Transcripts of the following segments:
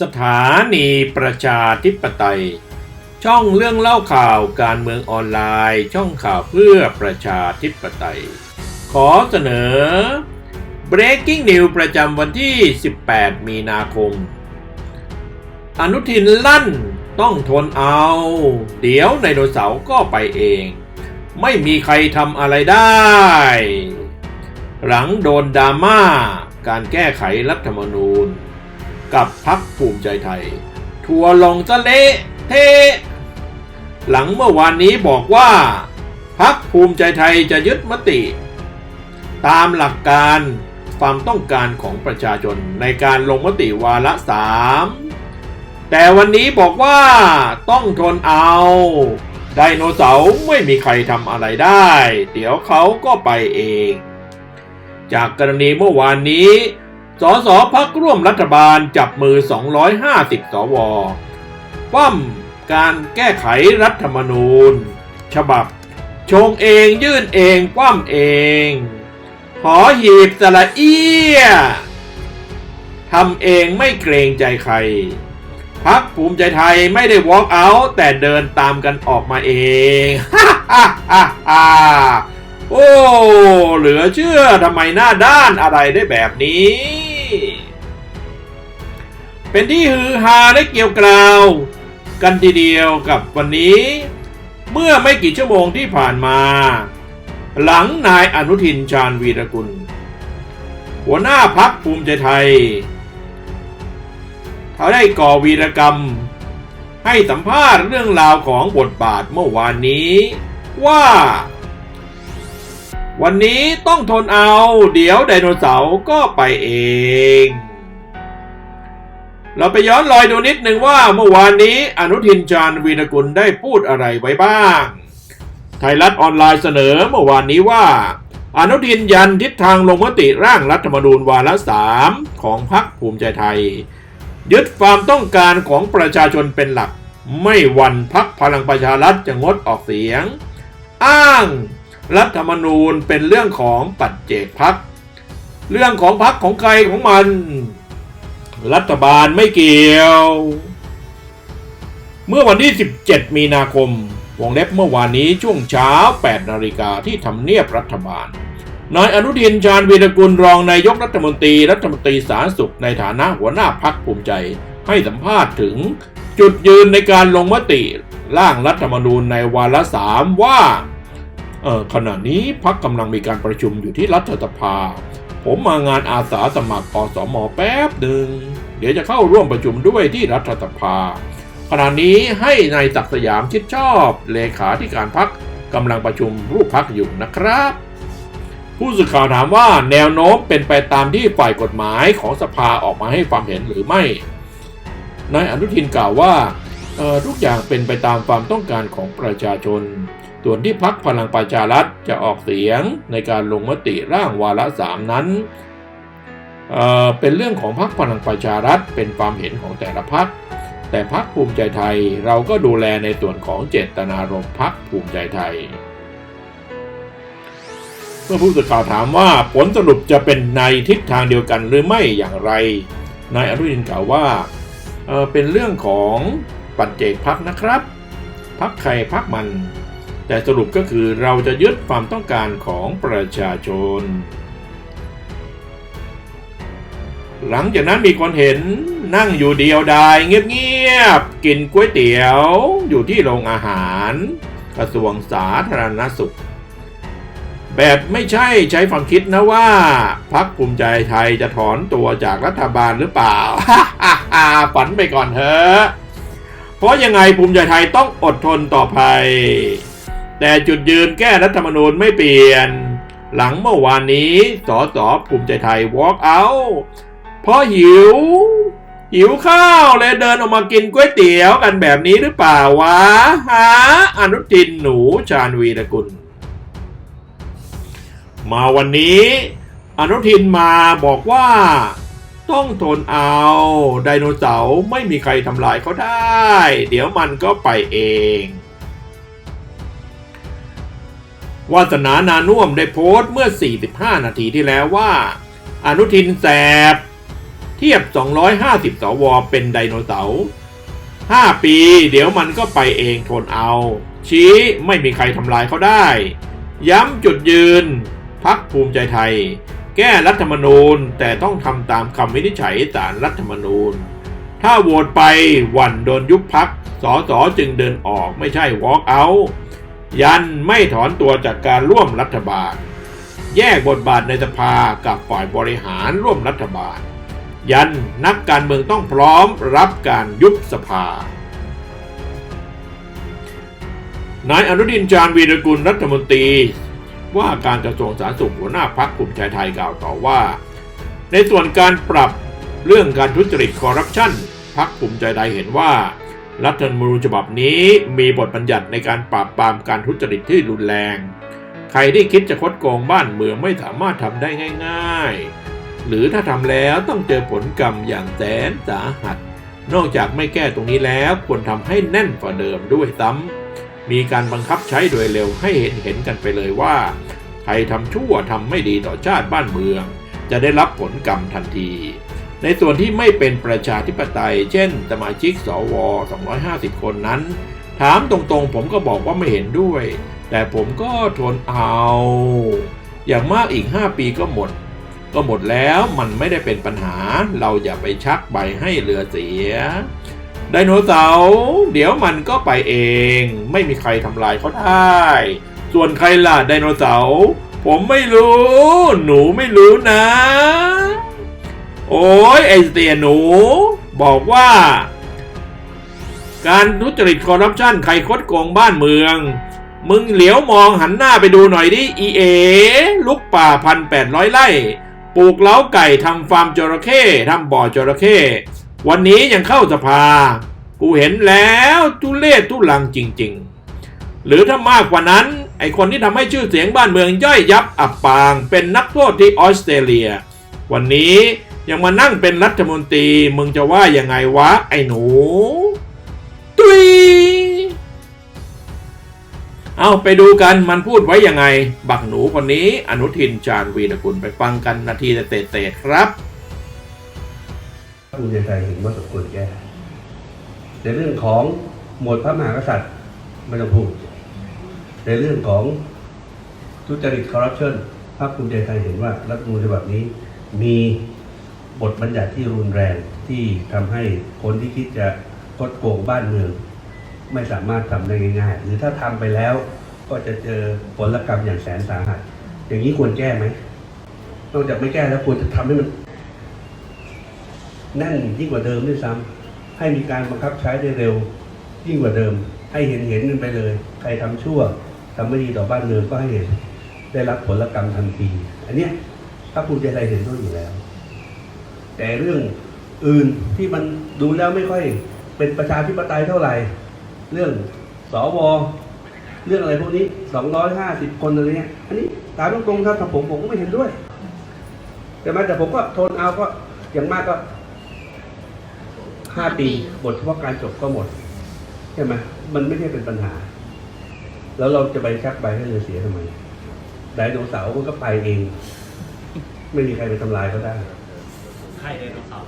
สถานีประชาธิปไตย ช่องเรื่องเล่าข่าวการเมืองออนไลน์ ช่องข่าวเพื่อประชาธิปไตย ขอเสนอ Breaking News ประจำวันที่ 18 มีนาคม อนุทินลั่นต้องทนเอา เดี๋ยวไดโนเสาร์ก็ไปเอง ไม่มีใครทำอะไรได้ หลังโดนดราม่าการแก้ไขรัฐธรรมนูญ กับพักภูมิใจไทย ทัวร์ลงจะเละเทะหลังเมื่อวานนี้บอกว่าพักภูมิใจไทยจะยึดมติ ตามหลักการความต้องการของประชาชนในการลงมติวาระสามแต่วันนี้บอกว่าต้องทนเอาไดโนเสาร์ไม่มีใครทำอะไรได้ เดี๋ยวเขาก็ไปเอง จากกรณีเมื่อวานนี้ สสพักร่วมรัฐบาลจับมือ 250 สวคว่ำการแก้ไขรัฐธรรมนูญ ฉบับ ชงเองยื่นเองคว่ำเอง หอหีบสระเอี้ยทำเองไม่เกรงใจใครพักภูมิใจไทยไม่ได้ walk out แต่เดินตามกันออกมาเองฮ่าฮ่าฮ่าฮ่าโอ้ เหลือเชื่อทำไมหน้าด้านอะไรได้แบบนี้ เป็นที่ฮือฮาและเกี่ยวกราว กันทีเดียวกับวันนี้ เมื่อไม่กี่ชั่วโมงที่ผ่านมา หลังนายอนุทินชาญวีรกุล หัวหน้าพักภูมิใจไทย เขาได้ก่อวีรกรรม ให้สัมภาษณ์เรื่องราวของบทบาทเมื่อวานนี้ว่า วันนี้ต้องทนเอา เดี๋ยวไดโนเสาร์ก็ไปเอง เราไปย้อนรอยดูนิดหนึ่งว่าเมื่อวานนี้อนุทินชาญวีรกุลได้พูดอะไรไว้บ้าง ไทยรัฐออนไลน์เสนอเมื่อวานนี้ว่า อนุทินยันทิศทางลงมติร่างรัฐธรรมนูญวาระสามของพรรคภูมิใจไทย ยึดความต้องการของประชาชนเป็นหลัก ไม่หวันพักพลังประชารัฐจะงดออกเสียง อ้างรัฐธรรมนูญเป็นเรื่องของปัจเจกพัก เรื่องของพักของใครของมัน รัฐบาลไม่เกี่ยว เมื่อวันที่ 17 มีนาคม วงเล็บเมื่อวานนี้ช่วงเช้า 8 นาฬิกาที่ทำเนียบรัฐบาล นายอนุทินชาญวีรกุลรองนายกรัฐมนตรีรัฐมนตรีสาธารณสุขในฐานะหัวหน้าพักภูมิใจ ให้สัมภาษณ์ถึงจุดยืนในการลงมติร่างรัฐธรรมนูญในวาระสามว่าขณะนี้พักกำลังมีการประชุมอยู่ที่รัฐสภา ผมมางานอาสาสมัครอสมอแป๊บหนึ่ง เดี๋ยวจะเข้าร่วมประชุมด้วยที่รัฐสภา ขณะนี้ให้ในายศักสยามชิดชอบเลขาธิการพักกำลังประชุมรูปพักอยู่นะครับ ผู้สื่อข่าวถามว่าแนวโน้มเป็นไปตามที่ฝ่ายกฎหมายของสภาออกมาให้ความเห็นหรือไม่นายอนุทินกล่าวว่าออทุกอย่างเป็นไปตามความต้องการของประชาชน ส่วนที่พักพลังประชารัฐจะออกเสียงในการลงมติร่างวาระสามนั้นเเป็นเรื่องของพักพลังประชารัฐเป็นความเห็นของแต่ละพัก แต่พักภูมิใจไทยเราก็ดูแลในส่วนของเจตนารมณ์พักภูมิใจไทย เมื่อผู้สื่อข่าวถามว่าผลสรุปจะเป็นในทิศทางเดียวกันหรือไม่อย่างไรนายอนุทินกล่าวว่าเเป็นเรื่องของปัจเจกพักนะครับพักใครพักมัน แต่สรุปก็คือเราจะยึดความต้องการของประชาชน หลังจากนั้นมีคนเห็นนั่งอยู่เดียวดายเงียบๆ กินก๋วยเตี๋ยวอยู่ที่โรงอาหาร กระทรวงสาธารณสุข แบบไม่ใช่ใช้ความคิดนะว่าพักภูมิใจไทยจะถอนตัวจากรัฐบาลหรือเปล่าฝันไปก่อนเถอะเพราะยังไงภูมิใจไทยต้องอดทนต่อไป แต่จุดยืนแก้รัฐธรรมนูญไม่เปลี่ยน หลังเมื่อวานนี้สสภูมิใจไทย walk out เพราะหิว หิวข้าวเลยเดินออกมากินก๋วยเตี๋ยวกันแบบนี้หรือเปล่าวะฮะอนุทินหนูชาญวีรกุล มาวันนี้ อนุทินมาบอกว่าต้องทนเอาไดโนเสาร์ไม่มีใครทำลายเขาได้ เดี๋ยวมันก็ไปเอง วาสนานานุ่มได้โพสต์เมื่อ 45 นาทีที่แล้วว่า อนุทินแสบ เทียบ 250 สว เป็นไดโนเสาร์ 5 ปี เดี๋ยวมันก็ไปเองทนเอา ชี้ไม่มีใครทำลายเขาได้ ย้ำจุดยืน พักภูมิใจไทย แก้รัฐธรรมนูญแต่ต้องทำตามคำวินิจฉัยศาลรัฐธรรมนูญ ถ้าโหวตไปวันโดนยุบพักสอสอจึงเดินออกไม่ใช่ walk out ยันไม่ถอนตัวจากการร่วมรัฐบาล แยกบทบาทในสภากับฝ่ายบริหารร่วมรัฐบาล ยันนักการเมืองต้องพร้อมรับการยุบสภานายอนุทินจารวีรกุลรัฐมนตรี ว่าการกระทรวงสาธารณสุขหัวหน้าพักภูมิใจไทยกล่าวต่อว่า ในส่วนการปรับเรื่องการทุจริตคอร์รัปชันพักภูมิใจไทยเห็นว่า รัฐธรรมนูญฉบับนี้มีบทบัญญัติในการปราบปรามการทุจริตที่รุนแรง ใครที่คิดจะคดโกงบ้านเมืองไม่สามารถทำได้ง่าย ๆ หรือถ้าทำแล้วต้องเจอผลกรรมอย่างแสนสาหัส นอกจากไม่แก้ตรงนี้แล้วควรทำให้แน่นกว่าเดิมด้วยซ้ำมีการบังคับใช้โดยเร็วให้เห็นเห็นกันไปเลยว่า ใครทำชั่วทำไม่ดีต่อชาติบ้านเมือง จะได้รับผลกรรมทันที ในส่วนที่ไม่เป็นประชาธิปไตย เช่น สมาชิกสว 250 คนนั้น ถามตรงๆ ผมก็บอกว่าไม่เห็นด้วย แต่ผมก็ทนเอา อย่างมากอีก 5 ปีก็หมด ก็หมดแล้วมันไม่ได้เป็นปัญหา เราอย่าไปชักใบให้เรือเสีย ไดโนเสาร์เดี๋ยวมันก็ไปเอง ไม่มีใครทำลายเขาได้ ส่วนใครล่ะไดโนเสาร์ผมไม่รู้ หนูไม่รู้นะ โอ้ยไอเตียหนู บอกว่า การทุจริตคอร์รัปชันใครคดโกงบ้านเมือง มึงเหลียวมองหันหน้าไปดูหน่อยดิอีเอลุกป่าพันแปดร้อยไร่ปลูกเล้าไก่ทำฟาร์มจระเข้ทำบ่อจระเข้วันนี้ยังเข้าสภา กูเห็นแล้วทุเลศทุลังจริง ๆ หรือถ้ามากกว่านั้น ไอคนที่ทำให้ชื่อเสียงบ้านเมืองย่อยยับอับปาง เป็นนักโทษที่ออสเตรเลีย วันนี้ ยังมานั่งเป็นรัฐมนตรีมึงจะว่ายังไงวะ ไอ้หนูตุยเอาไปดูกันมันพูดไว้ยังไง บักหนูคนนี้ อนุทินจารวีรกุลไปฟังกันนาทีเตะๆครับภูมิใจไทยเห็นว่าสมควรแก้ในเรื่องของหมวดพระมหากษัตริย์ไม่ต้องพูด ในเรื่องของทุจริตคอร์รัปชันพรรคภูมิใจไทยเห็นว่ารัฐมนูญฉบับนี้มี บทบัญญัติที่รุนแรงที่ทำให้คนที่คิดจะคดโกงบ้านเมือง ไม่สามารถทำได้ง่ายๆหรือถ้าทำไปแล้วก็จะเจอผลกรรมอย่างแสนสาหัส อย่างนี้ควรแก้ไหมนอกจากไม่แก้แล้วควรจะทำให้มันแน่นยิ่งกว่าเดิมด้วยซ้ำให้มีการบังคับใช้ได้เร็ว ยิ่งกว่าเดิม ให้เห็นเห็นกันไปเลย ใครทำชั่วทำไม่ดีต่อบ้านเมืองก็ให้เห็นได้รับผลกรรมทันที อันเนี้ยพรรคภูมิใจไทยเห็นด้วยอยู่แล้ว แต่เรื่องอื่นที่มันดูแล้วไม่ค่อยเป็นประชาธิปไตยเท่าไหร่ เรื่องสวเรื่องอะไรพวกนี้สองร้อยห้าสิบคนอะไรเนี้ย อันนี้ตามตรงๆครับถ้าผมผมก็ไม่เห็นด้วยแต่มาแต่ผมก็ทนเอาก็อย่างมากก็ห้าปีบทเฉพาะการจบก็หมดใช่ไหมมันไม่ใช่เป็นปัญหา แล้วเราจะไปชักใบให้เรือเสียทำไมไดโนเสาร์มันก็ไปเอง ไม่มีใครไปทำลายเขาได้ ใครไดโนเสาร์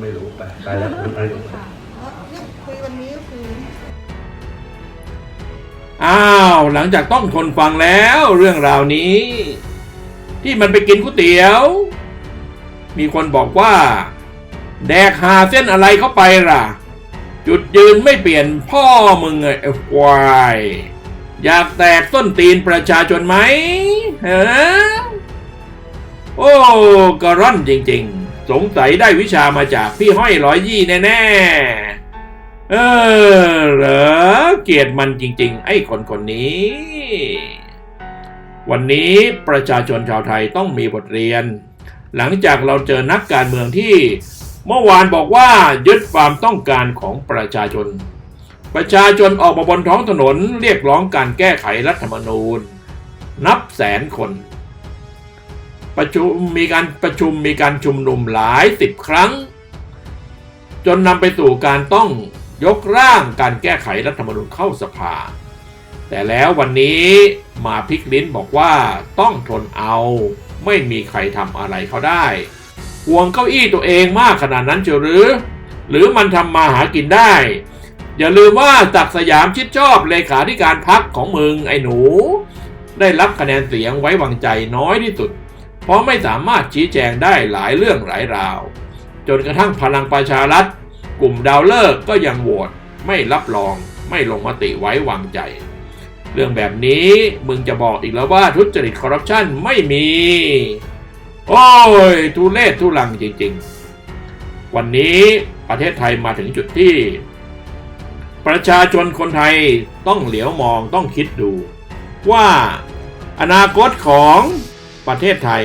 ไม่รู้ไปไปแล้วไปแล้วค่ะเนี่ยคุยวันนี้ก็คืออ้าวหลังจากต้องทนฟังแล้วเรื่องราวนี้ ที่มันไปกินก๋วยเตี๋ยว มีคนบอกว่า แดกหาเส้นอะไรเข้าไปล่ะ จุดยืนไม่เปลี่ยนพ่อมึงไงไอ้ควายอยากแตกส้นตีนประชาชนไหมฮะโอ้กระร่อนจริง ๆ สงสัยได้วิชามาจากพี่ห้อยร้อยยี่แน่ๆ เออเหรอเกียดมันจริง ๆ ไอ้คนคนนี้ วันนี้ประชาชนชาวไทยต้องมีบทเรียน หลังจากเราเจอนักการเมืองที่ เมื่อวานบอกว่ายึดความต้องการของประชาชน ประชาชนออกมาบนท้องถนนเรียกร้องการแก้ไขรัฐธรรมนูญ นับแสนคน ประชุมมีการประชุมมีการชุมนุมหลายสิบครั้ง จนนำไปสู่การต้องยกร่างการแก้ไขรัฐธรรมนูญเข้าสภา แต่แล้ววันนี้มาพลิกลิ้นบอกว่าต้องทนเอาไม่มีใครทำอะไรเขาได้ห่วงเก้าอี้ตัวเองมากขนาดนั้นเชียวหรือ หรือมันทำมาหากินได้ อย่าลืมว่าศักสยามชิดชอบเลขาธิการพักของมึงไอ้หนู ได้รับคะแนนเสียงไว้วางใจน้อยที่สุด เพราะไม่สามารถชี้แจงได้หลายเรื่องหลายราว จนกระทั่งพลังประชารัฐ กลุ่มดาวเลิกษ์ก็ยังโหวตไม่รับรองไม่ลงมติไว้วางใจ เรื่องแบบนี้มึงจะบอกอีกแล้วว่าทุจริตคอร์รัปชันไม่มี โอ้ย ทุเลศทุลังจริง ๆ วันนี้ประเทศไทยมาถึงจุดที่ ประชาชนคนไทยต้องเหลียวมองต้องคิดดู ว่าอนาคตของ ประเทศไทย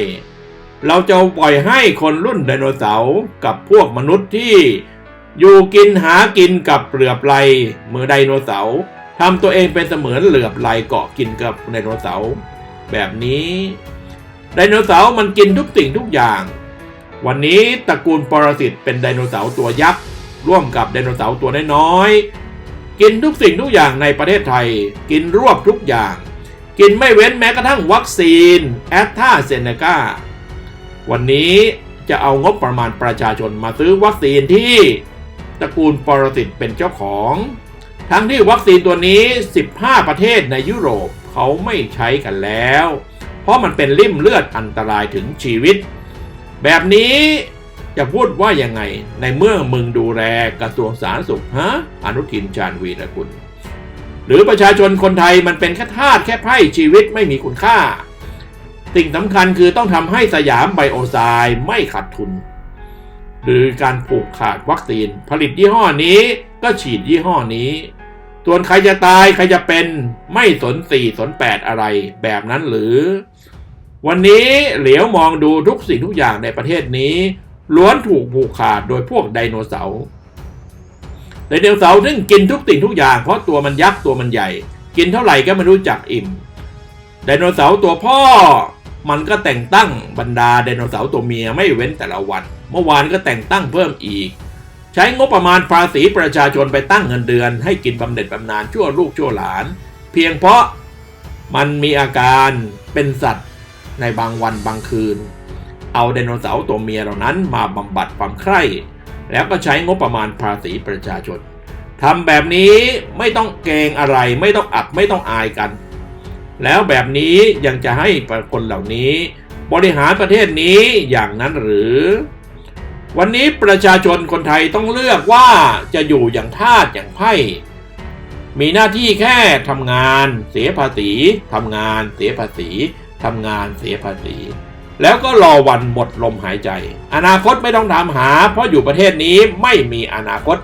เราจะปล่อยให้คนรุ่นไดโนเสาร์กับพวกมนุษย์ที่ อยู่กินหากินกับเหลือบไหลมือไดโนเสาร์ทำตัวเองเป็นเสมือนเหลือบไหลเกาะกินกับไดโนเสาร์แบบนี้ไดโนเสาร์มันกินทุกสิ่งทุกอย่าง วันนี้ตระกูลปรสิตเป็นไดโนเสาร์ตัวยักษ์ร่วมกับไดโนเสาร์ตัวน้อยๆกินทุกสิ่งทุกอย่างในประเทศไทย กินรวบทุกอย่าง กินไม่เว้นแม้กระทั่งวัคซีนแอสตราเซเนกาวันนี้จะเอางบประมาณประชาชนมาซื้อวัคซีนที่ตระกูลปรสิตเป็นเจ้าของ ทั้งที่วัคซีนตัวนี้ 15 ประเทศในยุโรปเขาไม่ใช้กันแล้ว เพราะมันเป็นริ่มเลือดอันตรายถึงชีวิต แบบนี้จะพูดว่ายังไงในเมื่อมึงดูแลกระทรวงสาธารณสุขฮะอนุทินชาญวีรกุล หรือประชาชนคนไทยมันเป็นแค่ทาสแค่ไพ่ชีวิตไม่มีคุณค่า สิ่งสำคัญคือต้องทำให้สยามไบโอไซด์ไม่ขาดทุน หรือการผูกขาดวัคซีน ผลิตยี่ห้อนี้ก็ฉีดยี่ห้อนี้ ส่วนใครจะตายใครจะเป็นไม่สนสี่สนแปดอะไรแบบนั้นหรือ วันนี้เหลียวมองดูทุกสิ่งทุกอย่างในประเทศนี้ ล้วนถูกผูกขาดโดยพวกไดโนเสาร์ ไดโนเสาร์ซึ่งกินทุกสิ่งทุกอย่างเพราะตัวมันยักษ์ตัวมันใหญ่ กินเท่าไหร่ก็ไม่รู้จักอิ่มไดโนเสาร์ตัวพ่อ มันก็แต่งตั้งบรรดาไดโนเสาร์ตัวเมียไม่เว้นแต่ละวัน เมื่อวานก็แต่งตั้งเพิ่มอีก ใช้งบประมาณภาษีประชาชนไปตั้งเงินเดือน ให้กินบำเหน็จบำนาญชั่วลูกชั่วหลาน เพียงเพราะมันมีอาการเป็นสัตว์ในบางวันบางคืน เอาไดโนเสาร์ตัวเมียเหล่านั้นมาบำบัดความใคร่ แล้วก็ใช้งบประมาณภาษีประชาชนทำแบบนี้ไม่ต้องเกงอะไรไม่ต้องอับไม่ต้องอายกัน แล้วแบบนี้ยังจะให้คนเหล่านี้ บริหารประเทศนี้อย่างนั้นหรือ วันนี้ประชาชนคนไทยต้องเลือกว่าจะอยู่อย่างทาสอย่างไพ่มีหน้าที่แค่ทำงาน เสียภาษีทำงาน เสียภาษีทำงานเสียภาษี แล้วก็รอวันหมดลมหายใจ อนาคตไม่ต้องถามหา เพราะอยู่ประเทศนี้ไม่มีอนาคต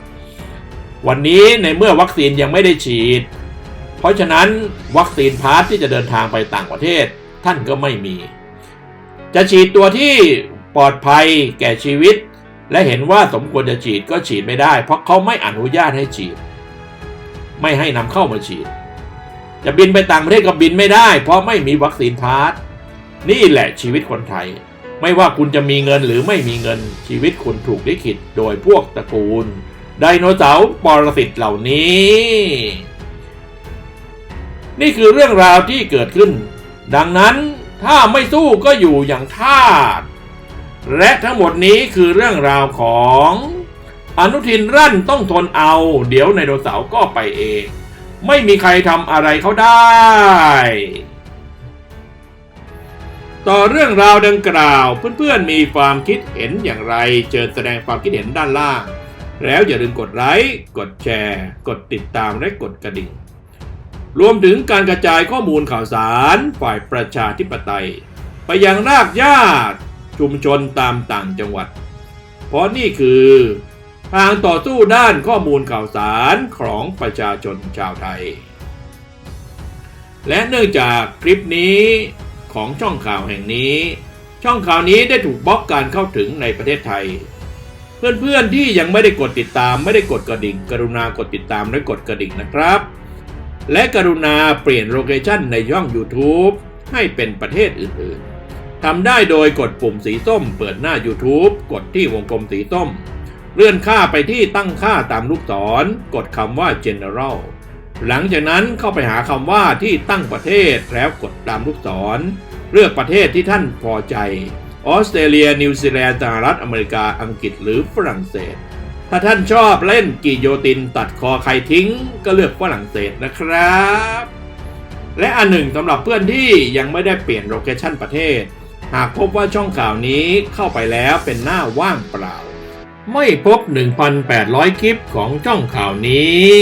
วันนี้ในเมื่อวัคซีนยังไม่ได้ฉีด เพราะฉะนั้นวัคซีนพาสที่จะเดินทางไปต่างประเทศ ท่านก็ไม่มี จะฉีดตัวที่ปลอดภัยแก่ชีวิต และเห็นว่าสมควรจะฉีดก็ฉีดไม่ได้ เพราะเขาไม่อนุญาตให้ฉีด ไม่ให้นำเข้ามาฉีด จะบินไปต่างประเทศก็บินไม่ได้ เพราะไม่มีวัคซีนพาส นี่แหละชีวิตคนไทย ไม่ว่าคุณจะมีเงินหรือไม่มีเงินชีวิตคุณถูกลิขิตโดยพวกตระกูล ไดโนเสาร์ปรสิตเหล่านี้ นี่คือเรื่องราวที่เกิดขึ้น ดังนั้นถ้าไม่สู้ก็อยู่อย่างทาสและทั้งหมดนี้คือเรื่องราวของอนุทินรั่นต้องทนเอา เดี๋ยวไดโนเสาร์ก็ไปเอง ไม่มีใครทำอะไรเขาได้ ต่อเรื่องราวดังกล่าว เพื่อนๆมีความคิดเห็นอย่างไร เชิญแสดงความคิดเห็นด้านล่าง แล้วอย่าลืมกดไลค์ กดแชร์ กดติดตามและกดกระดิ่ง รวมถึงการกระจายข้อมูลข่าวสารฝ่ายประชาธิปไตย ไปยังรากหญ้าชุมชนตามต่างจังหวัด เพราะนี่คือทางต่อสู้ด้านข้อมูลข่าวสารของประชาชนชาวไทย และเนื่องจากคลิปนี้ ของช่องข่าวแห่งนี้ ช่องข่าวนี้ได้ถูกบล็อกการเข้าถึงในประเทศไทย เพื่อนๆที่ยังไม่ได้กดติดตามไม่ได้กดกระดิ่ง กรุณากดติดตามและกดกระดิ่งนะครับ และกรุณาเปลี่ยนโลเคชั่นในช่อง YouTube ให้เป็นประเทศอื่นๆทำได้โดยกดปุ่มสีส้ม เปิดหน้า YouTube กดที่วงกลมสีส้ม เลื่อนค่าไปที่ตั้งค่าตามลูกศร กดคำว่า General หลังจากนั้นเข้าไปหาคำว่าที่ตั้งประเทศแล้วกดตามลูกศร เลือกประเทศที่ท่านพอใจ ออสเตรเลีย นิวซีแลนด์สหรัฐอเมริกาอังกฤษหรือฝรั่งเศส ถ้าท่านชอบเล่นกิโยตินตัดคอใครทิ้ง ก็เลือกฝรั่งเศสนะครับ และอันหนึ่งสำหรับเพื่อนที่ยังไม่ได้เปลี่ยนโลเคชันประเทศ หากพบว่าช่องข่าวนี้เข้าไปแล้วเป็นหน้าว่างเปล่า ไม่พบ 1,800 คลิปของช่องข่าวนี้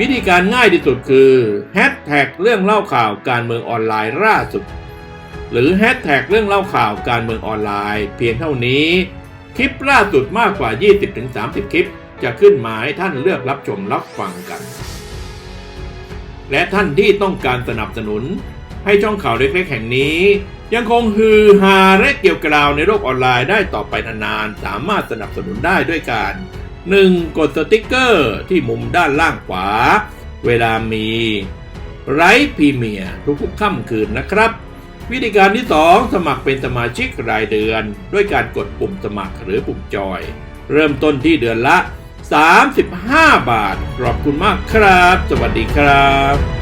วิธีการง่ายที่สุดคือแฮชแท็กเรื่องเล่าข่าวการเมืองออนไลน์ล่าสุด หรือแฮชแท็กเรื่องเล่าข่าวการเมืองออนไลน์ เพียงเท่านี้ คลิปล่าสุดมากกว่า 20-30 คลิป จะขึ้นมาให้ท่านเลือกรับชมรับฟังกัน และท่านที่ต้องการสนับสนุน ให้ช่องข่าวเล็กๆ แห่งนี้ ยังคงฮือฮาและเกี่ยวกราวในโลกออนไลน์ได้ต่อไปนานๆสามารถสนับสนุนได้ด้วยการ 1. กดสติกเกอร์ที่มุมด้านล่างขวา เวลามีไรพรีเมียทุกๆค่ำคืนนะครับ วิธีการที่ 2 สมัครเป็นสมาชิกรายเดือน ด้วยการกดปุ่มสมัครหรือปุ่มจอย เริ่มต้นที่เดือนละ 35 บาท ขอบคุณมากครับ สวัสดีครับ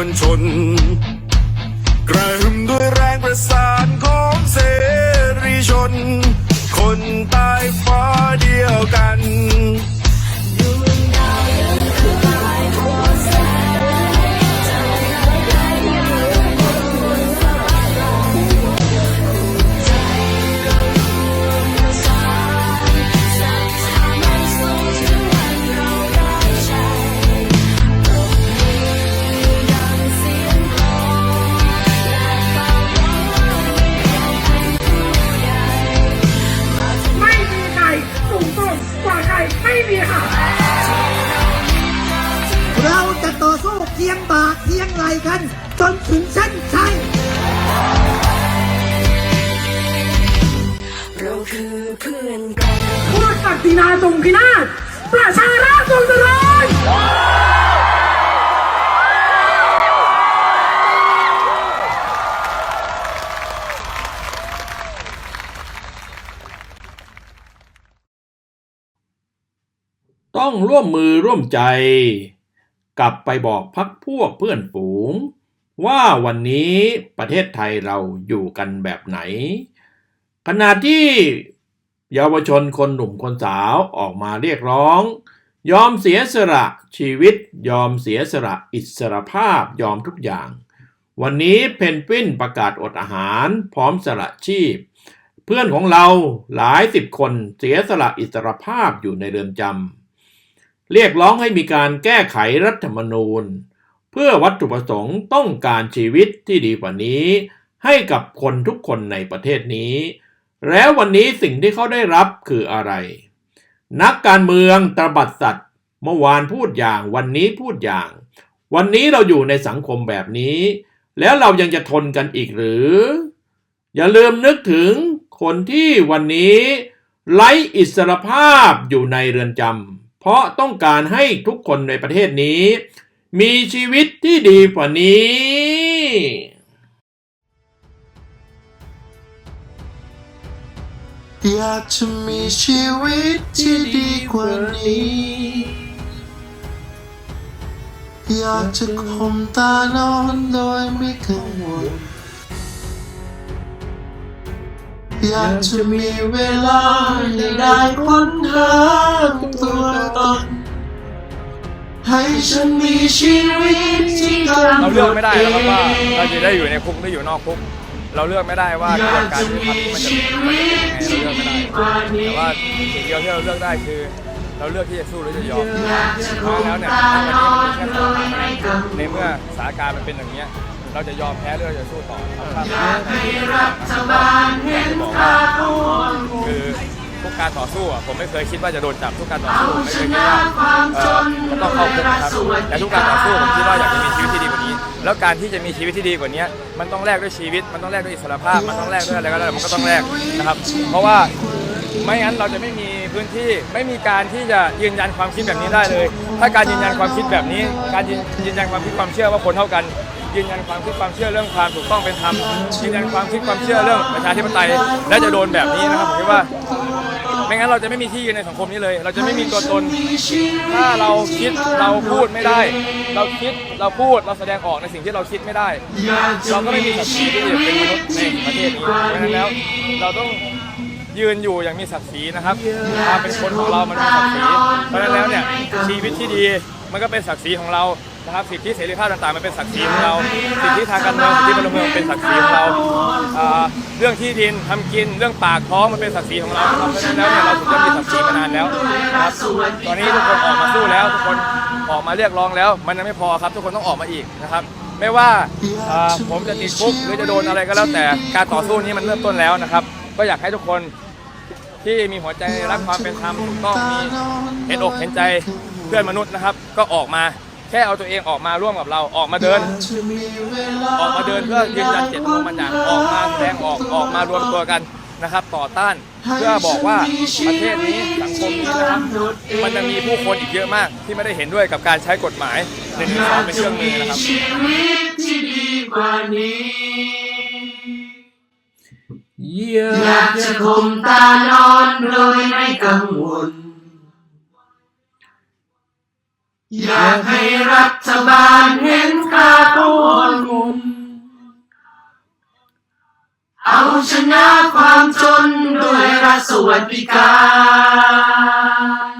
วลชน กระหึ่มด้วยแรงประสานของเสรีชน คนใตายฟ้าเดียวกัน ต้องร่วมมือร่วมใจ กลับไปบอกพักพวกเพื่อนฝูง ว่าวันนี้ประเทศไทยเราอยู่กันแบบไหน ขณะที่เยาวชนคนหนุ่มคนสาวออกมาเรียกร้อง ยอมเสียสละชีวิต ยอมเสียสละอิสรภาพยอมทุกอย่าง วันนี้เพนกวินประกาศอดอาหารพร้อมสละชีพ เพื่อนของเราหลายสิบคนเสียสละอิสรภาพอยู่ในเรือนจำ เรียกร้องให้มีการแก้ไขรัฐธรรมนูญ เพื่อวัตถุประสงค์ต้องการชีวิตที่ดีกว่านี้ ให้กับคนทุกคนในประเทศนี้ แล้ววันนี้สิ่งที่เขาได้รับคืออะไร นักการเมืองตรบัดสัตว์เมื่อวานพูดอย่างวันนี้พูดอย่าง วันนี้เราอยู่ในสังคมแบบนี้ แล้วเรายังจะทนกันอีกหรือ อย่าลืมนึกถึงคนที่วันนี้ไร้อิสรภาพอยู่ในเรือนจำ เพราะต้องการให้ทุกคนในประเทศนี้ มีชีวิตที่ดีกว่านี้อยากจะมีชีวิตที่ดีกว่านี้ อยากจะข่มตานอนโดยไม่กังวล อยากจะมีเวลาให้ได้ค้นหาตัวตนให้ฉันมีชีวิตที่กำเลือกไม่ได้นะครับว่าเราจะได้อยู่ในคุกหรืออยู่นอกคุก เราเลือกไม่ได้ว่ากระบวนการยุติธรรมมันจะมันจะเป็นยังไงเราเลือกไม่ได้แต่ว่าสิ่งเดียวที่เราเลือกได้คือ เราเลือกที่จะสู้หรือจะยอมเพราะฉะนั้นแล้วเนี่ยวันนี้มันมีแค่สองทางในเมื่อสถานการณ์มันเป็นอย่างเนี้ย เราจะยอมแพ้หรือเราจะสู้ต่อครับคือทุกการต่อสู้อะผมไม่เคยคิดว่าจะโดนจับทุกการต่อสู้ผมไม่เคยคิดว่าเอ่อมันต้องเข้าคุกนะครับแต่ทุกการต่อสู้ผมคิดว่าอยากจะมีชีวิตที่ดีกว่านี้ แล้วการที่จะมีชีวิตที่ดีกว่านี้มันต้องแลกด้วยชีวิต มันต้องแลกด้วยอิสรภาพมันต้องแลกด้วยอะไรก็ได้มันก็ต้องแลกนะครับ เพราะว่าไม่งั้นเราจะไม่มีพื้นที่ไม่มีการที่จะยืนยันความคิดแบบนี้ได้เลย ถ้าการยืนยันความคิดแบบนี้ การยืนยืนยันความคิดความเชื่อว่าคนเท่ากัน ยืนยันความคิดความเชื่อเรื่องความถูกต้องเป็นธรรมยืนยันความคิดความเชื่อเรื่องประชาธิปไตยและจะโดนแบบนี้นะครับผมคิดว่าไม่งั้นเราจะไม่มีที่ยืนในสังคมนี้เลย เราจะไม่มีตัวตน ถ้าเราคิดเราพูดไม่ได้ เราคิดเราพูดเราแสดงออกในสิ่งที่เราคิดไม่ได้ เราก็ไม่มีศักดิ์ศรีที่จะเป็นมนุษย์ในประเทศนี้เพราะฉะนั้นแล้วเราต้องยืนอยู่อย่างมีศักดิ์ศรีนะครับความเป็นคนของเรามันมีศักดิ์ศรีเพราะฉะนั้นแล้วเนี่ยชีวิตที่ดีมันก็เป็นศักดิ์ศรีของเรา นะครับสิทธิเสรีภาพต่างๆมันเป็นศักดิ์ศรีของเราสิทธิทางการเมืองสิทธิพลเมืองเป็นศักดิ์ศรีของเราเรื่องที่ดินทำกินเรื่องปากท้องมันเป็นศักดิ์ศรีของเราครับเพราะฉะนั้นแล้วเนี่ยเราถึงจะมีศักดิ์ศรีมานานแล้วนะครับตอนนี้ทุกคนออกมาสู้แล้วทุกคนออกมาเรียกร้องแล้ว มันยังไม่พอครับ ทุกคนต้องออกมาอีกนะครับ ไม่ว่าอ่าผมจะติดคุกหรือจะโดนอะไรก็แล้วแต่การต่อสู้นี้มันเริ่มต้นแล้วนะครับ ก็อยากให้ทุกคนที่มีหัวใจรักความเป็นธรรมถูกต้องมีเห็นอกเห็นใจเพื่อนมนุษย์นะครับ ก็ออกมา แค่เอาตัวเองออกมาร่วมกับเราออกมาเดิน ออกมาเดินเพื่อยืนยันเจตจำนงบางอย่างออกมาแสดงออกออกมารวมตัวกันนะครับ ต่อต้านเพื่อบอกว่าประเทศนี้สังคมนี้นะครับมันจะมีผู้คนอีกเยอะมาก ที่ไม่ได้เห็นด้วยกับการใช้กฎหมายหนึ่งสองเป็นเครื่องมือนะครับอยากจะคมตานอนโดยไม่กังวล อยากให้รัฐบาลเห็นค่าของคนเอาชนะความจนด้วยรัฐสวัสดิการ